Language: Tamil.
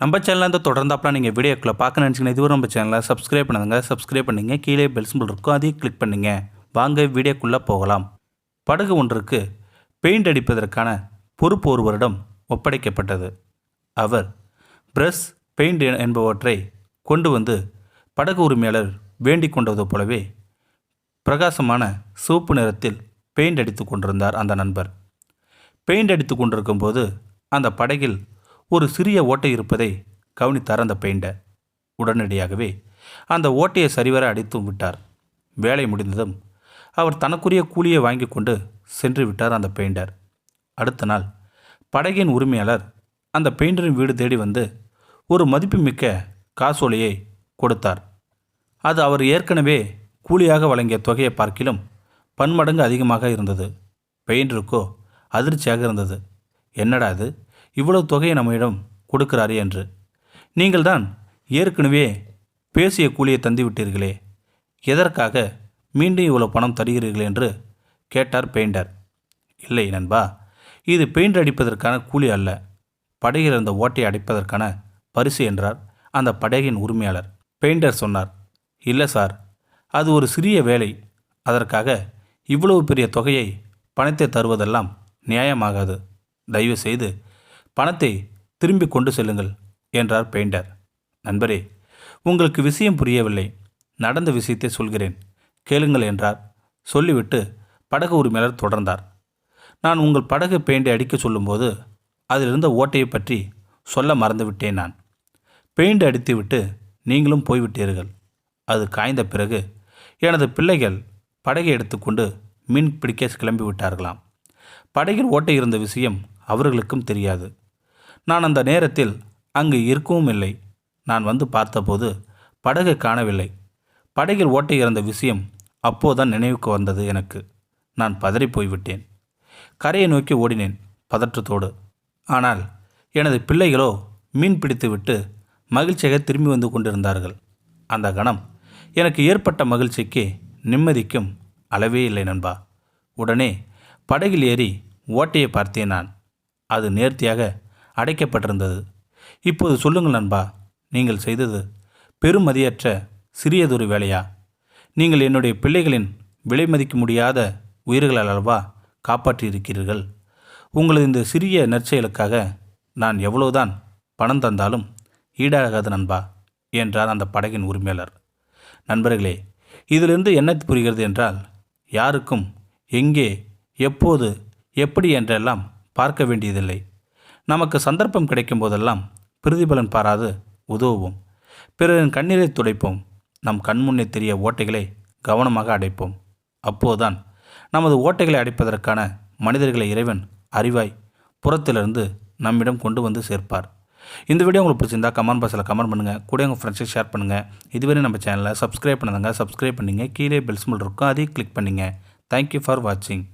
நம்ம சேனலில் இருந்து தொடர்ந்தாப்பலாம் நீங்கள் வீடியோக்களை பார்க்க நினச்சிங்கன்னா இதுவரை நம்ம சேனலை சப்ஸ்கிரைப் பண்ணுங்க சப்ஸ்கிரைப் பண்ணிங்க கீழே பெல் சிம்பிள் இருக்கும் அதையும் கிளிக் பண்ணுங்க. வாங்க வீடியோக்குள்ளே போகலாம். படகு ஒன்றுக்கு பெயிண்ட் அடிப்பதற்கான பொறுப்பு ஒருவரிடம் ஒப்படைக்கப்பட்டது. அவர் பிரஷ் பெயிண்ட் என்பவற்றை கொண்டு வந்து படகு உரிமையாளர் வேண்டிக் கொண்டது போலவே பிரகாசமான சிவப்பு நிறத்தில் பெயிண்ட் அடித்து கொண்டிருந்தார் அந்த நண்பர். பெயிண்ட் அடித்து கொண்டிருக்கும்போது அந்த படகில் ஒரு சிறிய ஓட்டை இருப்பதை கவனித்தார் அந்த பெயிண்டர் உடனடியாகவே அந்த ஓட்டையை சரிவர அடித்தும் விட்டார். வேலை முடிந்ததும் அவர் தனக்குரிய கூலியை வாங்கி கொண்டு சென்று விட்டார் அந்த பெயிண்டர். அடுத்த நாள் படகின் உரிமையாளர் அந்த பெயிண்டரின் வீடு தேடி வந்து ஒரு மதிப்புமிக்க காசோலையை கொடுத்தார். அது அவர் ஏற்கனவே கூலியாக வழங்கிய தொகையை பார்க்கிலும் பன்மடங்கு அதிகமாக இருந்தது. பெயிண்டருக்கோ அதிர்ச்சியாக இருந்தது. என்னடா அது இவ்வளவு தொகையை நம்மிடம் கொடுக்கிறாரே என்று. நீங்கள்தான் ஏற்கனவே பேசிய கூலியை தந்துவிட்டீர்களே. எதற்காக மீண்டும் இவ்வளோ பணம் தருகிறீர்கள் என்று கேட்டார் பெயிண்டர். இல்லை நண்பா இது பெயிண்ட் அடிப்பதற்கான கூலி அல்ல. படகில் இருந்த ஓட்டை அடைப்பதற்கான பரிசு என்றார் அந்த படகின் உரிமையாளர். பெயிண்டர் சொன்னார் இல்லை சார் அது ஒரு சிறிய வேலை. அதற்காக இவ்வளவு பெரிய தொகையை பணத்தை தருவதெல்லாம் நியாயமாகாது. தயவு செய்து பணத்தை திரும்பி கொண்டு செல்லுங்கள் என்றார் பெயிண்டர். நண்பரே உங்களுக்கு விஷயம் புரியவில்லை. நடந்த விஷயத்தை சொல்கிறேன். கேளுங்கள் என்றார். சொல்லிவிட்டு படகு உரிமையாளர் தொடர்ந்தார். நான் உங்கள் படகு பெயிண்டை அடிக்க சொல்லும்போது அதிலிருந்த ஓட்டையை பற்றி சொல்ல மறந்துவிட்டேன் நான். பெயிண்ட் அடித்துவிட்டு நீங்களும் போய்விட்டீர்கள். அது காய்ந்த பிறகு எனது பிள்ளைகள் படகை எடுத்துக்கொண்டு மீன் பிடிக்க கிளம்பி விட்டார்களாம் படகில் ஓட்டை இருந்த விஷயம் அவர்களுக்கும் தெரியாது. நான் அந்த நேரத்தில் அங்கு இருக்கவும் இல்லை நான் வந்து பார்த்தபோது படகை காணவில்லை. படகில் ஓட்டை இருந்த விஷயம் அப்போதான் நினைவுக்கு வந்தது எனக்கு. நான் பதறி போய்விட்டேன். கரையை நோக்கி ஓடினேன் பதற்றத்தோடு. ஆனால் எனது பிள்ளைகளோ மீன் பிடித்துவிட்டு மகிழ்ச்சியாக திரும்பி வந்து கொண்டிருந்தார்கள். அந்த கணம் எனக்கு ஏற்பட்ட மகிழ்ச்சிக்கு நிம்மதிக்கும் அளவே இல்லை நண்பா. உடனே படகில் ஏறி ஓட்டையை பார்த்தேன் நான். அது நேர்த்தியாக அடைக்கப்பட்டிருந்தது. இப்போது சொல்லுங்கள் நண்பா நீங்கள் செய்தது பெருமதியற்ற சிறியதொரு வேலையா? நீங்கள் என்னுடைய பிள்ளைகளின் விலை மதிக்க முடியாத உயிர்கள் அல்லவா காப்பாற்றியிருக்கிறீர்கள்? உங்களது இந்த சிறிய நற்செயலுக்காக நான் எவ்வளவுதான் பணம் தந்தாலும் ஈடாகாது நண்பா என்றார் அந்த படகின் உரிமையாளர். நண்பர்களே இதிலிருந்து என்ன புரிகிறது என்றால் யாருக்கும் எங்கே எப்போது எப்படி என்றெல்லாம் பார்க்க வேண்டியதில்லை. நமக்கு சந்தர்ப்பம் கிடைக்கும் போதெல்லாம் பிரதிபலன் பாராது உதவுவோம். பிறரின் கண்ணீரை துடைப்போம். நம் கண்முன்னே தெரிய ஓட்டைகளை கவனமாக அடைப்போம். அப்போதுதான் நமது ஓட்டைகளை அடைப்பதற்கான மனிதர்களை இறைவன் அறிவாய் புறத்திலிருந்து நம்மிடம் கொண்டு வந்து சேர்ப்பார். இந்த வீடியோ உங்களுக்கு பிடிச்சிருந்தா கமெண்ட் பாக்ஸில் கமெண்ட் பண்ணுங்கள் கூட உங்கள் ஃப்ரெண்ட்ஸுக்கு ஷேர் பண்ணுங்கள் இதுவரை நம்ம சேனலை சப்ஸ்கிரைப் பண்ணுங்க சப்ஸ்கிரைப் பண்ணிங்க. கீழே பெல் சிம்பிள் இருக்கும். அதையும் கிளிக் பண்ணிங்க. தேங்க்யூ ஃபார் வாட்சிங்